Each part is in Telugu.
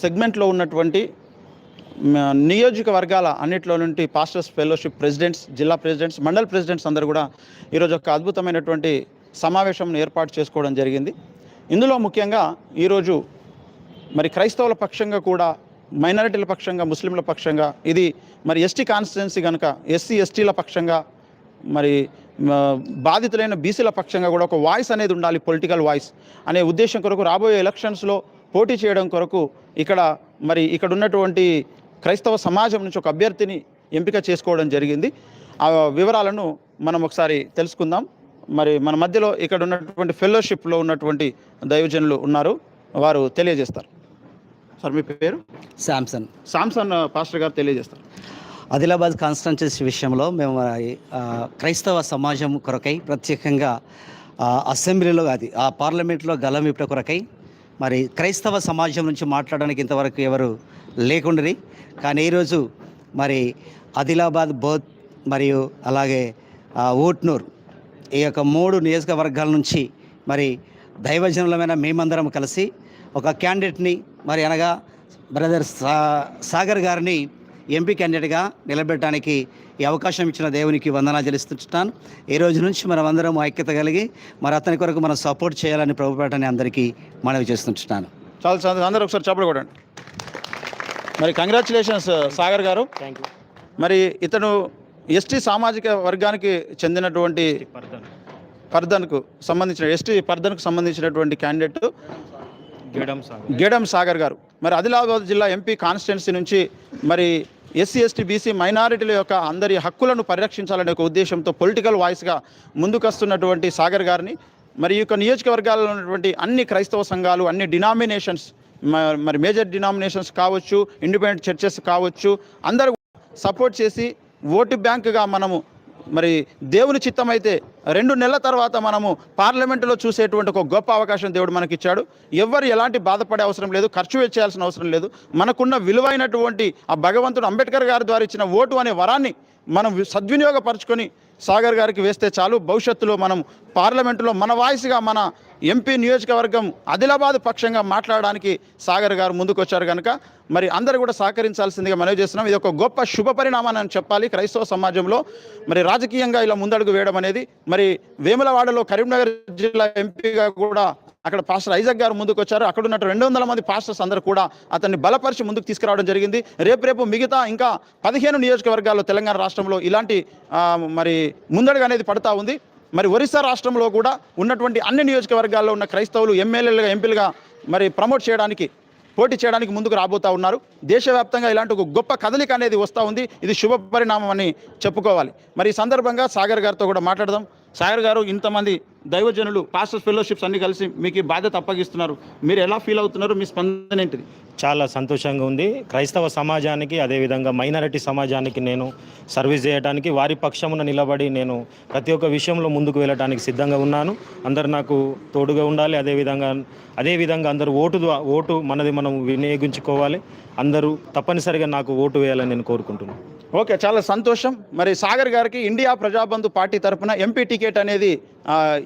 సెగ్మెంట్లో ఉన్నటువంటి నియోజకవర్గాల అన్నిట్లో నుండి పాస్టర్స్ ఫెలోషిప్ ప్రెసిడెంట్స్ జిల్లా ప్రెసిడెంట్స్ మండల్ ప్రెసిడెంట్స్ అందరూ కూడా ఈరోజు ఒక అద్భుతమైనటువంటి సమావేశం ఏర్పాటు చేసుకోవడం జరిగింది. ఇందులో ముఖ్యంగా ఈరోజు మరి క్రైస్తవుల పక్షంగా కూడా మైనారిటీల పక్షంగా ముస్లింల పక్షంగా ఇది మరి ఎస్టీ కాన్స్టిట్యున్సీ కనుక ఎస్సీ ఎస్టీల పక్షంగా మరి బాధితులైన బీసీల పక్షంగా కూడా ఒక వాయిస్ అనేది ఉండాలి పొలిటికల్ వాయిస్ అనే ఉద్దేశం కొరకు రాబోయే ఎలక్షన్స్లో పోటీ చేయడం కొరకు ఇక్కడ మరి ఇక్కడ ఉన్నటువంటి క్రైస్తవ సమాజం నుంచి ఒక అభ్యర్థిని ఎంపిక చేసుకోవడం జరిగింది. ఆ వివరాలను మనం ఒకసారి తెలుసుకుందాం. మరి మన మధ్యలో ఇక్కడ ఉన్నటువంటి ఫెలోషిప్లో ఉన్నటువంటి దైవజనులు ఉన్నారు. వారు తెలియజేస్తారు. సార్ మీ పేరు? శాంసన్. సామ్సన్ పాస్టర్ గారు తెలియజేస్తారు. ఆదిలాబాద్ కాన్స్టిట్యున్సీ విషయంలో మేము క్రైస్తవ సమాజం కొరకై ప్రత్యేకంగా అసెంబ్లీలో అది ఆ పార్లమెంట్లో గలం ఇప్పటి కొరకై మరి క్రైస్తవ సమాజం నుంచి మాట్లాడడానికి ఇంతవరకు ఎవరు లేకుండరి. కానీ ఈరోజు మరి ఆదిలాబాద్ బోత్ మరియు అలాగే ఓట్నూర్ ఊట్నూర్ ఈ యొక్క మూడు నియోజకవర్గాల నుంచి మరి దైవజనులమైన మేమందరం కలిసి ఒక క్యాండిడేట్ని మరి అనగా బ్రదర్ సా సాగర్ గారిని ఎంపీ క్యాండిడేట్గా నిలబెట్టడానికి ఈ అవకాశం ఇచ్చిన దేవునికి వందనా చెల్లిస్తుంటున్నాను. ఈ రోజు నుంచి మనం అందరం ఐక్యత కలిగి మరి అతని కొరకు మనం సపోర్ట్ చేయాలని ప్రభుపేటని అందరికీ మనవి చేస్తుంటున్నాను. చాలా చాలా అందరూ ఒకసారి చప్పట్లు కొట్టండి. మరి కంగ్రాచులేషన్స్ సాగర్ గారు. థ్యాంక్ యూ మరి ఇతను ఎస్టీ సామాజిక వర్గానికి చెందినటువంటి పర్దన్కు సంబంధించిన ఎస్టీ పర్దన్కు సంబంధించినటువంటి క్యాండిడేట్ గేడం సార్ గేడం సాగర్ గారు. మరి ఆదిలాబాద్ జిల్లా ఎంపీ కాన్స్టిట్యున్సీ నుంచి మరి ఎస్సీ ఎస్టీ బీసీ మైనారిటీల యొక్క అందరి హక్కులను పరిరక్షించాలనే ఒక ఉద్దేశంతో పొలిటికల్ వాయిస్గా ముందుకొస్తున్నటువంటి సాగర్ గారిని. మరి ఈ యొక్క నియోజకవర్గాల్లో ఉన్నటువంటి అన్ని క్రైస్తవ సంఘాలు అన్ని డినామినేషన్స్ మరి మేజర్ డినామినేషన్స్ కావచ్చు ఇండిపెండెంట్ చర్చెస్ కావచ్చు అందరూ సపోర్ట్ చేసి ఓటు బ్యాంకుగా మనము మరి దేవుని చిత్తం అయితే రెండు నెలల తర్వాత మనము పార్లమెంటులో చూసేటువంటి ఒక గొప్ప అవకాశం దేవుడు మనకి ఇచ్చాడు ఎవ్వరు ఎలాంటి బాధపడే అవసరం లేదు ఖర్చు చేయాల్సిన అవసరం లేదు. మనకున్న విలువైనటువంటి ఆ భగవంతుడు అంబేద్కర్ గారి ద్వారా ఇచ్చిన ఓటు అనే వరాన్ని మనం సద్వినియోగపరచుకొని సాగర్ గారికి వేస్తే చాలు. భవిష్యత్తులో మనం పార్లమెంటులో మన వాయిస్గా మన ఎంపీ నియోజకవర్గం ఆదిలాబాద్ పక్షంగా మాట్లాడడానికి సాగర్ గారు ముందుకొచ్చారు కనుక మరి అందరూ కూడా సహకరించాల్సిందిగా మనవి చేస్తున్నాం. ఇది ఒక గొప్ప శుభ పరిణామాన్ని అని చెప్పాలి క్రైస్తవ సమాజంలో. మరి రాజకీయంగా ఇలా ముందడుగు వేయడం అనేది మరి వేములవాడలో కరీంనగర్ జిల్లా ఎంపీగా కూడా అక్కడ పాస్టర్ ఐజక్ గారు ముందుకు వచ్చారు అక్కడ ఉన్నట్టు రెండు వందల మంది పాస్టర్స్ అందరూ కూడా అతన్ని బలపరిచి ముందుకు తీసుకురావడం జరిగింది. రేపు రేపు మిగతా ఇంకా పదిహేను నియోజకవర్గాల్లో తెలంగాణ రాష్ట్రంలో ఇలాంటి మరి ముందడుగు అనేది పడతా ఉంది. మరి ఒరిస్సా రాష్ట్రంలో కూడా ఉన్నటువంటి అన్ని నియోజకవర్గాల్లో ఉన్న క్రైస్తవులు ఎమ్మెల్యేలుగా ఎంపీలుగా మరి ప్రమోట్ చేయడానికి పోటీ చేయడానికి ముందుకు రాబోతా ఉన్నారు. దేశవ్యాప్తంగా ఇలాంటి ఒక గొప్ప కదలిక అనేది వస్తూ ఉంది. ఇది శుభ పరిణామం అని చెప్పుకోవాలి. మరి ఈ సందర్భంగా సాగర్ గారితో కూడా మాట్లాడదాం. సాగర్ గారు ఇంతమంది దైవజనులు పాస్టర్స్ ఫెలోషిప్స్ అన్ని కలిసి మీకు ఈ బాధ్యత అప్పగిస్తున్నారు. మీరు ఎలా ఫీల్ అవుతున్నారు? మీ స్పందన ఏంటిది? చాలా సంతోషంగా ఉంది. క్రైస్తవ సమాజానికి అదేవిధంగా మైనారిటీ సమాజానికి నేను సర్వీస్ చేయడానికి వారి పక్షమున నిలబడి నేను ప్రతి ఒక్క విషయంలో ముందుకు వెళ్ళడానికి సిద్ధంగా ఉన్నాను. అందరు నాకు తోడుగా ఉండాలి. అదేవిధంగా అదేవిధంగా అందరూ ఓటు ఓటు మనది మనం వినియోగించుకోవాలి. అందరూ తప్పనిసరిగా నాకు ఓటు వేయాలని నేను కోరుకుంటున్నాను. ఓకే చాలా సంతోషం. మరి సాగర్ గారికి ఇండియా ప్రజాబంధు పార్టీ తరఫున ఎంపీ టికెట్ అనేది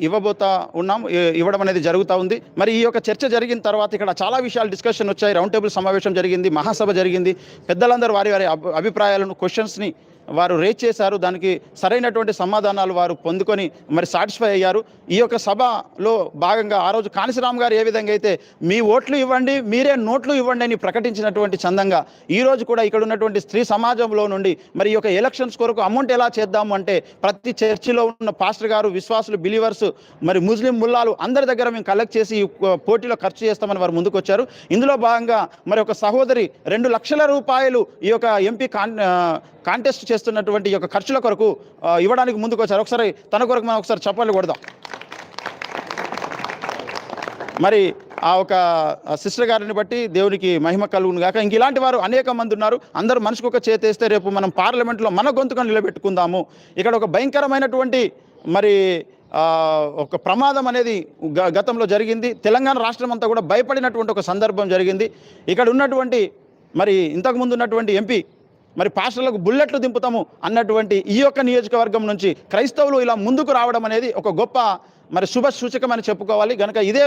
ఇవ్వబోతా ఉన్నాం. ఇవ్వడం అనేది జరుగుతూ ఉంది. మరి ఈ యొక్క చర్చ జరిగిన తర్వాత ఇక్కడ చాలా విషయాలు డిస్కషన్ వచ్చాయి. రౌండ్ టేబుల్ సమావేశం జరిగింది మహాసభ జరిగింది. పెద్దలందరూ వారి వారి అభి- అభిప్రాయాలను క్వశ్చన్స్ని వారు రేజ్ చేశారు దానికి సరైనటువంటి సమాధానాలు వారు పొందుకొని మరి సాటిస్ఫై అయ్యారు. ఈ యొక్క సభలో భాగంగా ఆ రోజు కానిశరామ్ గారు ఏ విధంగా అయితే మీ ఓట్లు ఇవ్వండి మీరే నోట్లు ఇవ్వండి అని ప్రకటించినటువంటి చందంగా ఈ రోజు కూడా ఇక్కడ ఉన్నటువంటి స్త్రీ సమాజంలో నుండి మరి ఈ యొక్క ఎలక్షన్స్ కొరకు అమౌంట్ ఎలా చేద్దాము అంటే ప్రతి చర్చిలో ఉన్న పాస్టర్ గారు విశ్వాసులు బిలీవర్స్ మరి ముస్లిం ముల్లాలు అందరి దగ్గర మేము కలెక్ట్ చేసి ఈ పోటీలో ఖర్చు చేస్తామని వారు ముందుకొచ్చారు. ఇందులో భాగంగా మరి ఒక సహోదరి రెండు లక్షల రూపాయలు ఈ యొక్క ఎంపీ కాన్ చేస్తారు కాంటెస్ట్ చేస్తున్నటువంటి యొక్క ఖర్చుల కొరకు ఇవ్వడానికి ముందుకు వచ్చారు ఒకసారి తన కొరకు మనం ఒకసారి చప్పట్లు కొడదాం. మరి ఆ ఒక సిస్టర్ గారిని బట్టి దేవునికి మహిమ కలుగును గాక. ఇంక ఇలాంటి వారు అనేక మంది ఉన్నారు. అందరూ మనిషికి ఒక చేతేస్తే రేపు మనం పార్లమెంట్లో మన గొంతుకను నిలబెట్టుకుందాము. ఇక్కడ ఒక భయంకరమైనటువంటి మరి ఒక ప్రమాదం అనేది గ- గతంలో జరిగింది. తెలంగాణ రాష్ట్రం అంతా కూడా భయపడినటువంటి ఒక సందర్భం జరిగింది. ఇక్కడ ఉన్నటువంటి మరి ఇంతకుముందు ఉన్నటువంటి ఎంపీ మరి పాస్టర్లకు బుల్లెట్లు దింపుతాము అన్నటువంటి ఈ యొక్క నియోజకవర్గం నుంచి క్రైస్తవులు ఇలా ముందుకు రావడం అనేది ఒక గొప్ప మరి శుభ సూచకం అని చెప్పుకోవాలి. కనుక ఇదే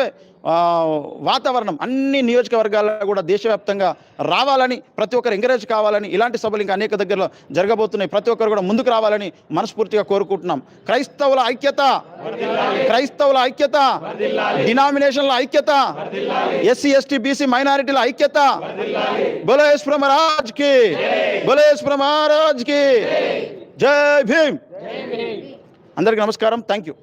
వాతావరణం అన్ని నియోజకవర్గాల్లో కూడా దేశవ్యాప్తంగా రావాలని ప్రతి ఒక్కరు ఎంకరేజ్ కావాలని ఇలాంటి సభలు ఇంకా అనేక దగ్గరలో జరగబోతున్నాయి. ప్రతి ఒక్కరు కూడా ముందుకు రావాలని మనస్ఫూర్తిగా కోరుకుంటున్నాం. క్రైస్తవుల ఐక్యత క్రైస్తవుల ఐక్యత డినామినేషన్ల ఐక్యత ఎస్సీ ఎస్టీ బీసీ మైనారిటీల ఐక్యత. బోలో యేసు కి బోలో మహారాజ్కి. జై భీమ్. అందరికీ నమస్కారం. Thank you